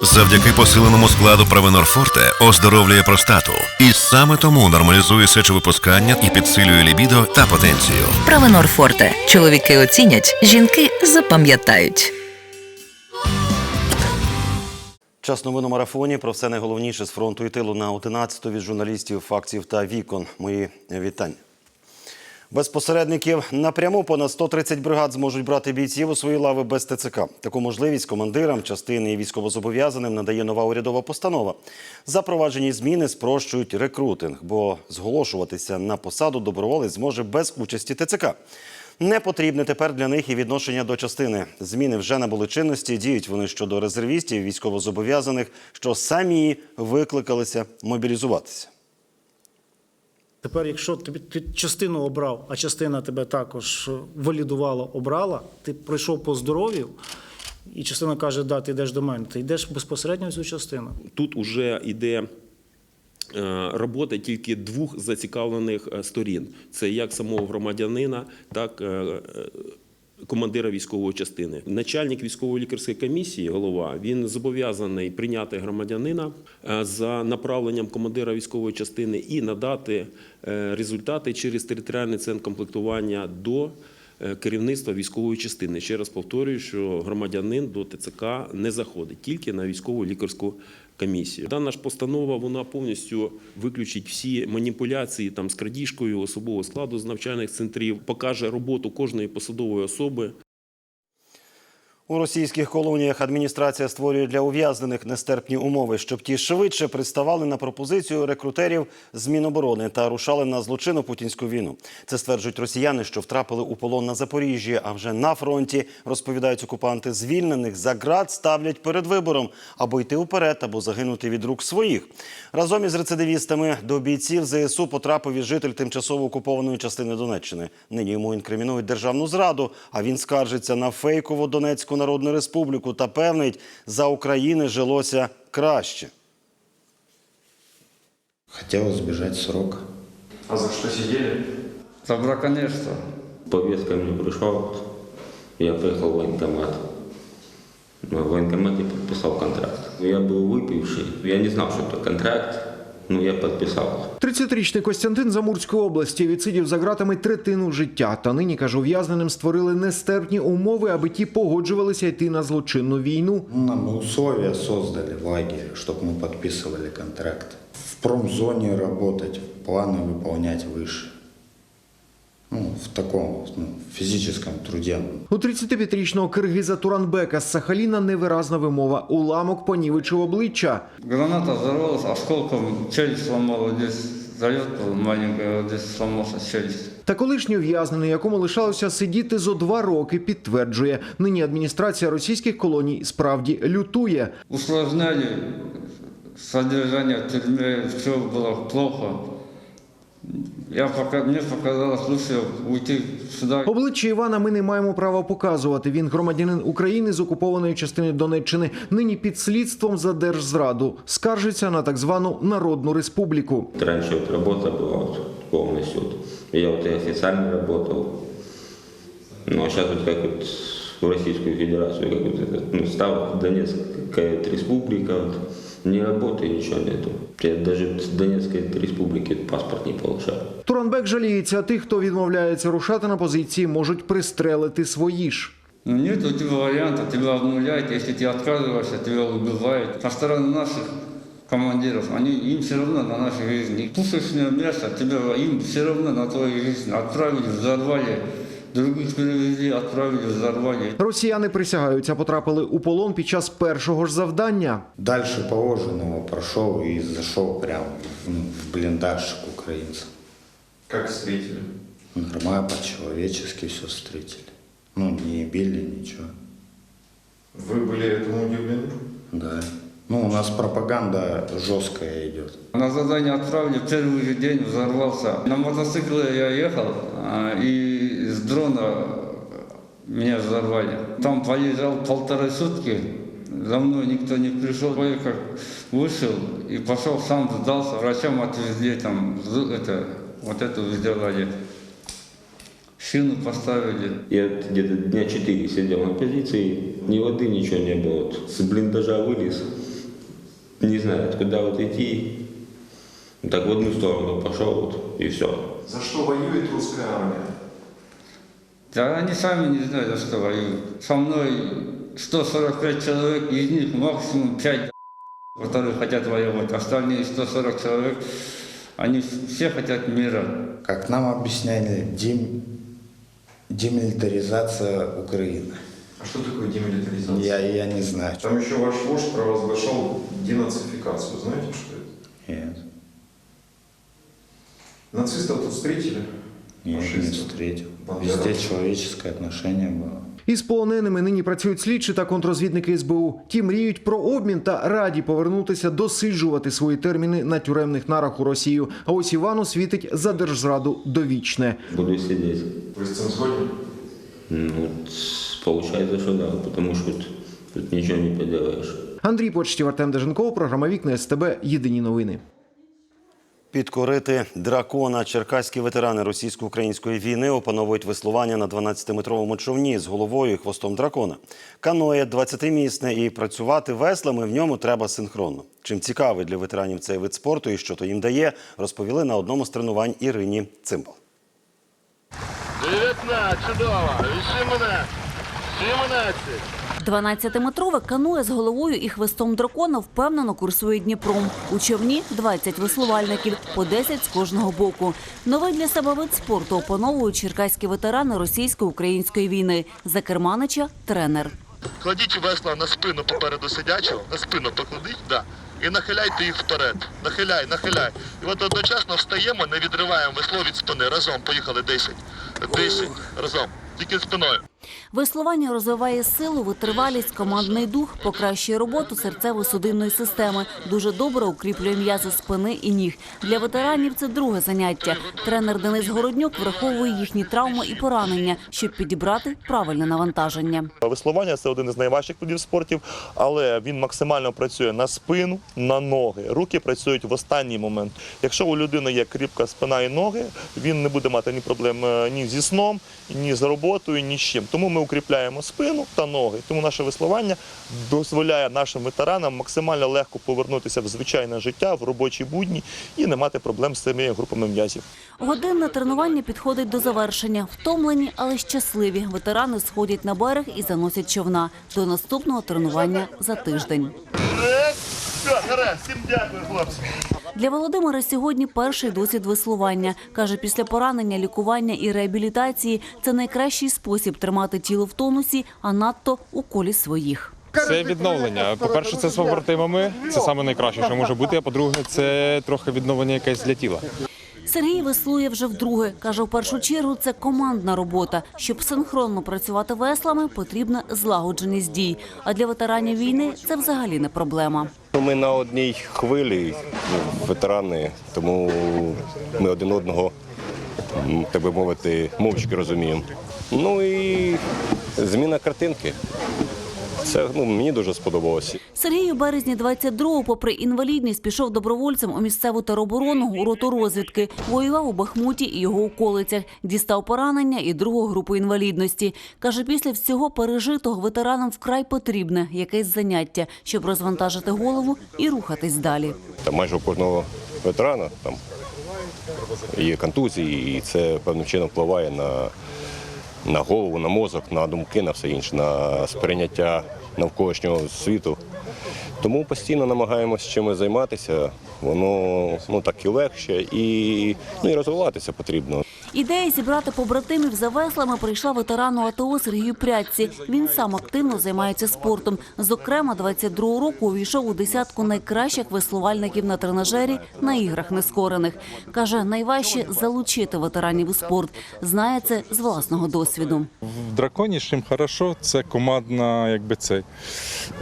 Завдяки посиленому складу Провенор Форте оздоровлює простату. І саме тому нормалізує сечовипускання і підсилює лібідо та потенцію. Правенор Форте. Чоловіки оцінять, жінки запам'ятають. Час новин у марафоні. Про все найголовніше з фронту і тилу на 11 від журналістів, фактів та вікон. Мої вітання. Без посередників напряму понад 130 бригад зможуть брати бійців у свої лави без ТЦК. Таку можливість командирам частини і військовозобов'язаним надає нова урядова постанова. Запроваджені зміни спрощують рекрутинг, бо зголошуватися на посаду доброволець зможе без участі ТЦК. Не потрібне тепер для них і відношення до частини. Зміни вже набули чинності. Діють вони щодо резервістів, військовозобов'язаних, що самі викликалися мобілізуватися. Тепер, якщо тобі ти частину обрав, а частина тебе також валідувала, обрала, ти пройшов по здоров'ю, і частина каже, да, ти йдеш до мене, ти йдеш безпосередньо в цю частину. Тут уже йде е, робота тільки двох зацікавлених е, сторін: це як самого громадянина, так і командира військової частини. Начальник військової лікарської комісії, голова, він зобов'язаний прийняти громадянина е, за направленням командира військової частини і надати е, результати через територіальний центр комплектування до керівництва військової частини. Ще раз повторюю, що громадянин до ТЦК не заходить, тільки на військову лікарську комісію. Дана ж постанова вона повністю виключить всі маніпуляції там з крадіжкою особового складу з навчальних центрів, покаже роботу кожної посадової особи. У російських колоніях адміністрація створює для ув'язнених нестерпні умови, щоб ті швидше приставали на пропозицію рекрутерів з Міноборони та рушали на злочинну путінську війну. Це стверджують росіяни, що втрапили у полон на Запоріжжі. А вже на фронті розповідають окупанти, звільнених за ґрат ставлять перед вибором або йти уперед, або загинути від рук своїх. Разом із рецидивістами до бійців ЗСУ потрапив і житель тимчасово окупованої частини Донеччини. Нині йому інкримінують державну зраду. А він скаржиться на фейкову Донецьку Народну Республіку та певнить, за України жилося краще. Хотел избежать срока. А за что сидели? За браконьерство. Повестка мне пришла, я приехал в военкомат. В военкомате подписал контракт. Я был выпивший, я не знал, что это контракт, но я подписал. 30-річний Костянтин з Амурської області відсидів за ґратами третину життя. Та нині каже, ув'язненим створили нестерпні умови, аби ті погоджувалися йти на злочинну війну. Ну, Нам условия создали в лагере, чтобы мы подписывали контракт. В промзоне работать, планы выполнять выше. Ну, в таком ну, физическом труде. У 35-річного киргиза Туранбека з Сахаліна невиразна вимова. Уламок понівечив обличчя. Граната взорвалась, осколком челюсть сломала. Вот Здесь зальет маленькая, вот челюсть. Та колишній ув'язнений, якому лишалося сидіти зо два роки, підтверджує, нині адміністрація російських колоній справді лютує. Усложняли содержание в тюрьме, все было плохо. Я пока, мне показалось лучше уйти сюда. Обличчя Івана ми не маємо права показувати. Він громадянин України з окупованої частини Донеччини. Нині під слідством за держзраду. Скаржиться на так звану Народну Республіку. Раньше вот работа была вот полностью. Я вот и официально работал. Ну а сейчас вот как вот в Российскую Федерацию, как вот это, ну, стала Донецк какая-то республика, вот, не работаю, ничего нету. Я даже с Донецкой республики паспорт не получал. Туранбек жаліється, тих, хто відмовляється рушати на позиції, можуть пристрелити свої ж. Ну, нет у тебя варианта, тебя обнуляют, если ты отказываешься, тебя убивают. Со стороны наших командиров, они, им все равно на нашей жизни. Пушечное мясо, тебя, им все равно на твою жизнь. Отправили, взорвали, других перевезли, отправили, взорвали. Росіяни присягаються, потрапили у полон під час першого ж завдання. Дальше положенного прошел и зашел прямо в, ну, в блиндаж к украинцам. Как встретили? Нормально, по-человечески все встретили. Ну, не били, ничего. Вы были этому удивлены? Да. Ну, у нас пропаганда жесткая идет. На задание отправили, первый же день взорвался. На мотоцикле я ехал, а, и с дрона меня взорвали. Там полежал полторы сутки, за мной никто не пришел. Я как вышел и пошел, сам сдался. Врачам отвезли, там, это, вот эту сделали. Шину поставили. Я где-то дня четыре сидел на позиции, ни воды, ничего не было. Вот с блиндажа вылез, не знает, куда вот идти. Так в одну сторону пошел вот, и все. За что воюет русская армия? Да они сами не знают, за что воюют. Со мной 145 человек, из них максимум 5, которые хотят воевать. Остальные 140 человек, они все хотят мира. Как нам объясняли, дем- демилитаризация Украины. А что такое демилитаризация? Я, я не знаю. Там еще ваш вождь провозглашал денацификацию. Знаете, что это? Нет, Нацистов тут встретили? я не встретил. Бандеровцев? Везде человеческое отношение было. Із полоненими нині працюють слідчі та контрозвідники СБУ. Ті мріють про обмін та раді повернутися досиджувати свої терміни на тюремних нарах у Росію. А ось Івану світить за держзраду довічне. Буду сидеть. Вы с этим сгоден? Ну, вот получается, что да, потому что тут, тут ничего не поделаешь. Андрій Почтів, Артем Деженков, програма Вікна СТБ. Єдині новини. Підкорити дракона черкаські ветерани російсько-української війни опановують веслування на 12-метровому човні з головою і хвостом дракона. Каноє 20-місне і працювати веслами в ньому треба синхронно. Чим цікавий для ветеранів цей вид спорту і що то їм дає, розповіли на одному з тренувань Ірині Цимбал. 19, чудово. 18, 17. 12-метрове каноє з головою і хвостом дракона впевнено курсує Дніпром. У човні 20 веслувальників, по 10 з кожного боку. Новий для себе вид спорту опановують черкаські ветерани російсько-української війни. За керманича – тренер. Кладіть весла на спину попереду сидячого, на спину покладіть, да. І нахиляйте їх вперед. Нахиляй, нахиляй. І от одночасно встаємо, не відриваємо весло від спини. Разом поїхали 10. 10. Разом. Тільки спиною. Веслування розвиває силу, витривалість, командний дух, покращує роботу серцево-судинної системи. Дуже добре укріплює м'язи спини і ніг. Для ветеранів це друге заняття. Тренер Денис Городнюк враховує їхні травми і поранення, щоб підібрати правильне навантаження. Веслування це один із найважчих видів спортів, але він максимально працює на спину, на ноги. Руки працюють в останній момент. Якщо у людини є кріпка спина і ноги, він не буде мати ні проблем е, ні зі сном, ні з роботою, ні з чим. Тому ми укріпляємо спину та ноги. Тому наше веслування дозволяє нашим ветеранам максимально легко повернутися в звичайне життя, в робочі будні і не мати проблем з цими групами м'язів. Годинне тренування підходить до завершення. Втомлені, але щасливі. Ветерани сходять на берег і заносять човна. До наступного тренування за тиждень. Все, гаразд, всім дякую, хлопці. Для Володимира сьогодні перший досвід веслування. Каже, після поранення, лікування і реабілітації це найкращий спосіб тримати тіло в тонусі, а надто у колі своїх. Це відновлення. По-перше, це з побратимами. Це саме найкраще, що може бути. А по-друге, це трохи відновлення якесь для тіла. Сергій веслує вже вдруге. Каже, в першу чергу це командна робота. Щоб синхронно працювати веслами, потрібна злагодженість дій. А для ветеранів війни це взагалі не проблема. Ми на одній хвилі, ну, ветерани, тому ми один одного, би мовити, мовчки розуміємо. Ну і зміна картинки. Це ну, мені дуже сподобалося. Сергій у березні 22-го, попри інвалідність, пішов добровольцем у місцеву тероборону у роту розвідки. Воював у Бахмуті і його околицях. Дістав поранення і другу групу інвалідності. Каже, після всього пережитого ветеранам вкрай потрібне якесь заняття, щоб розвантажити голову і рухатись далі. Там майже у кожного ветерана там є контузії, і це певним чином впливає на, на голову, на мозок, на думки, на все інше, на сприйняття навколишнього світу. Тому постійно намагаємося чимось займатися. Воно ну так і легше, і, ну, і розвиватися потрібно. Ідея зібрати побратимів за веслами прийшла ветерану АТО Сергію Прядці. Він сам активно займається спортом. Зокрема, 22-го року увійшов у десятку найкращих веслувальників на тренажері на іграх нескорених. Каже, найважче залучити ветеранів у спорт. Знає це з власного досвіду. В драконі чим хорошо, це командна, якби це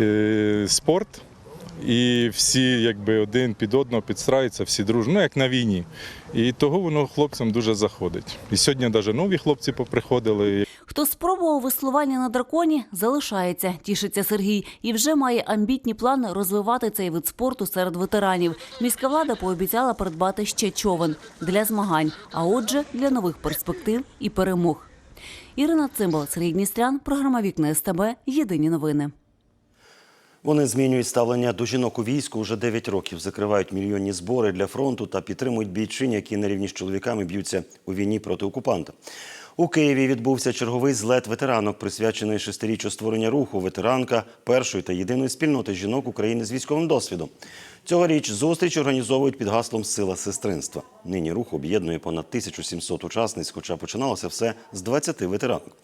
е, спорт. І всі якби один під одного підстраються, всі дружно, ну як на війні. І того воно хлопцям дуже заходить. І сьогодні навіть нові хлопці поприходили. Хто спробував веслування на драконі, залишається, тішиться Сергій, і вже має амбітні плани розвивати цей вид спорту серед ветеранів. Міська влада пообіцяла придбати ще човен для змагань, а отже, для нових перспектив і перемог. Ірина Цимбал, Сергій Дністрян, програма Вікна СТБ. Єдині новини. Вони змінюють ставлення до жінок у війську вже 9 років, закривають мільйонні збори для фронту та підтримують бійчин, які на рівні з чоловіками б'ються у війні проти окупанта. У Києві відбувся черговий злет ветеранок, присвячений шестиріччю створення руху ветеранка першої та єдиної спільноти жінок України з військовим досвідом. Цьогоріч зустріч організовують під гаслом Сила сестринства. Нині рух об'єднує понад 1700 учасниць, хоча починалося все з 20 ветеранок.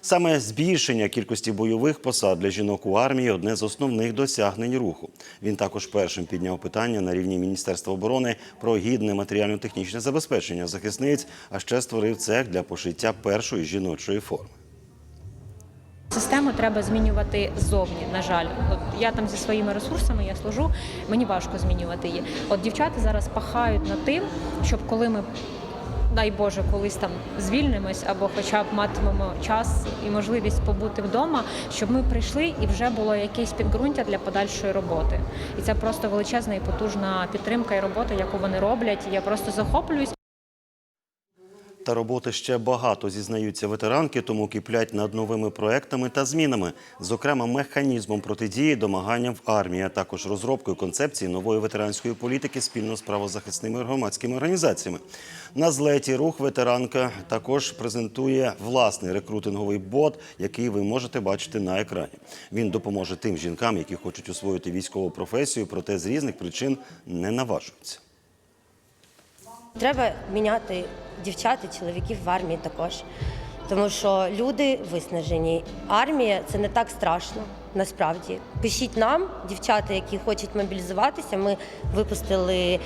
Саме збільшення кількості бойових посад для жінок у армії одне з основних досягнень руху. Він також першим підняв питання на рівні Міністерства оборони про гідне матеріально-технічне забезпечення захисниць, а ще створив цех для пошиття першої жіночої форми. Систему треба змінювати ззовні. На жаль, от я там зі своїми ресурсами я служу. Мені важко змінювати її. От дівчата зараз пахають над тим, щоб коли ми. Дай Боже, колись там звільнимось або хоча б матимемо час і можливість побути вдома, щоб ми прийшли і вже було якесь підґрунтя для подальшої роботи. І це просто величезна і потужна підтримка і робота, яку вони роблять. Я просто захоплююсь. Та роботи ще багато, зізнаються ветеранки, тому киплять над новими проектами та змінами, зокрема механізмом протидії домаганням в армії, а також розробкою концепції нової ветеранської політики спільно з правозахисними громадськими організаціями. На злеті рух ветеранка також презентує власний рекрутинговий бот, який ви можете бачити на екрані. Він допоможе тим жінкам, які хочуть освоїти військову професію, проте з різних причин не наважуються. Треба міняти дівчат і чоловіків в армії також. Тому що люди виснажені. Армія це не так страшно насправді. Пишіть нам, дівчата, які хочуть мобілізуватися. Ми випустили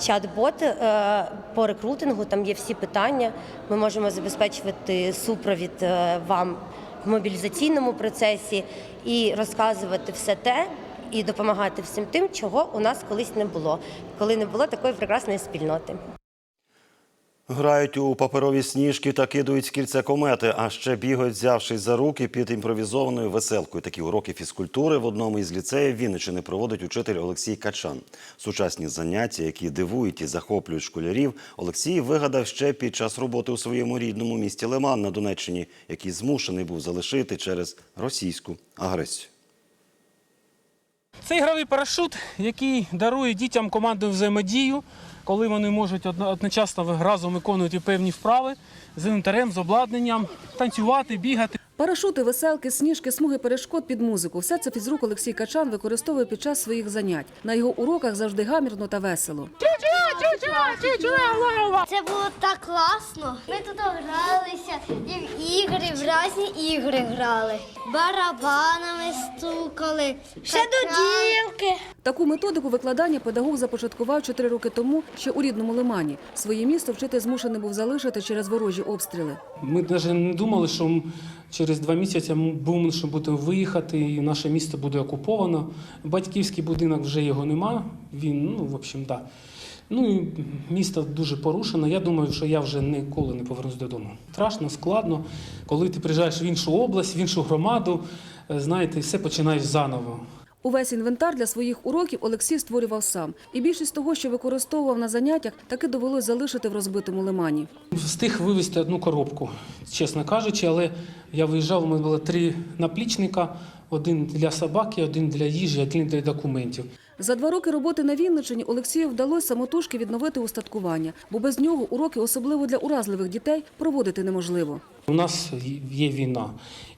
чат-бот е, по рекрутингу. Там є всі питання. Ми можемо забезпечувати супровід е, вам в мобілізаційному процесі і розказувати все те. І допомагати всім тим, чого у нас колись не було, коли не було такої прекрасної спільноти. Грають у паперові сніжки та кидають в кільця комети, а ще бігають, взявшись за руки під імпровізованою веселкою. Такі уроки фізкультури в одному із ліцеїв Вінничини проводить учитель Олексій Качан. Сучасні заняття, які дивують і захоплюють школярів, Олексій вигадав ще під час роботи у своєму рідному місті Лиман на Донеччині, який змушений був залишити через російську агресію. Це ігровий парашут, який дарує дітям командну взаємодію, коли вони можуть одночасно разом виконувати певні вправи з інвентарем, з обладнанням, танцювати, бігати. Парашути, веселки, сніжки, смуги перешкод під музику. Все це фізрук Олексій Качан використовує під час своїх занять. На його уроках завжди гамірно та весело. Це було так класно. Ми тут гралися і в ігри, в різні ігри грали. Барабанами стукали, ще дуділки. Таку методику викладання педагог започаткував чотири роки тому ще у рідному Лимані. Своє місто вчитель змушений був залишити через ворожі обстріли. Ми навіть не думали, що через два місяці ми будемо виїхати, і наше місто буде окуповано. Батьківський будинок вже його нема. Він, ну, в общем, да. Ну і місто дуже порушено. Я думаю, що я вже ніколи не повернусь додому. Страшно, складно. Коли ти приїжджаєш в іншу область, в іншу громаду, е, знаєте, все починаєш заново. Увесь інвентар для своїх уроків Олексій створював сам. І більшість того, що використовував на заняттях, таки довелось залишити в розбитому лимані. Встиг вивезти одну коробку, чесно кажучи, але я виїжджав, у мене було три наплічника: один для собаки, один для їжі, один для документів. За два роки роботи на Вінниччині Олексію вдалося самотужки відновити устаткування, бо без нього уроки, особливо для уразливих дітей, проводити неможливо. У нас є війна,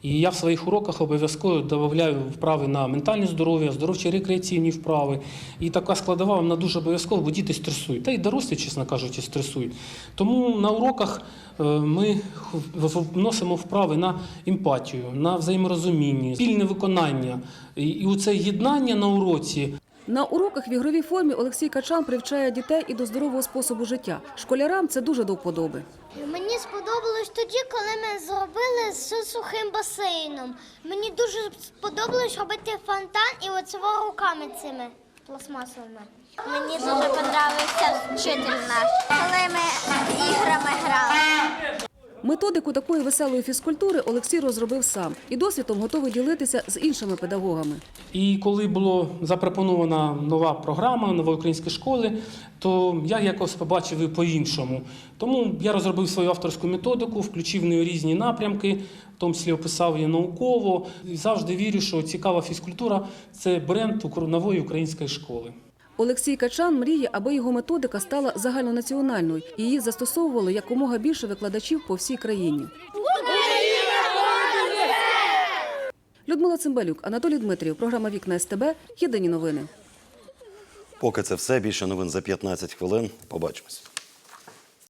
і я в своїх уроках обов'язково додаю вправи на ментальне здоров'я, здоровчі рекреаційні вправи. І така складова вона дуже обов'язково, бо діти стресують. Та й дорослі, чесно кажучи, стресують. Тому на уроках е, ми вносимо вправи на емпатію, на взаєморозуміння, спільне виконання. І і у це єднання на уроці На уроках в ігровій формі Олексій Качан привчає дітей і до здорового способу життя. Школярам це дуже до вподоби. Мені сподобалось тоді, коли ми зробили з сухим басейном. Мені дуже сподобалось робити фонтан і оце руками цими пластмасовими. Мені дуже подобався вчитель наш, коли ми іграми грали. Методику такої веселої фізкультури Олексій розробив сам і досвідом готовий ділитися з іншими педагогами. І коли була запропонована нова програма нової української школи, то я якось побачив по-іншому. Тому я розробив свою авторську методику, включив в неї різні напрямки, в тому числі описав її науково. І завжди вірю, що цікава фізкультура це бренд нової української школи. Olексій Качан мріє, аби його методика стала загальнонаціональною і її застосовували якомога більше викладачів по всій країні. Людмила Цимбалюк, Анатолій Дмитрів, програма Вікна СТБ. Єдині новини. Поки це все. Більше новин за 15 хвилин. Побачимось.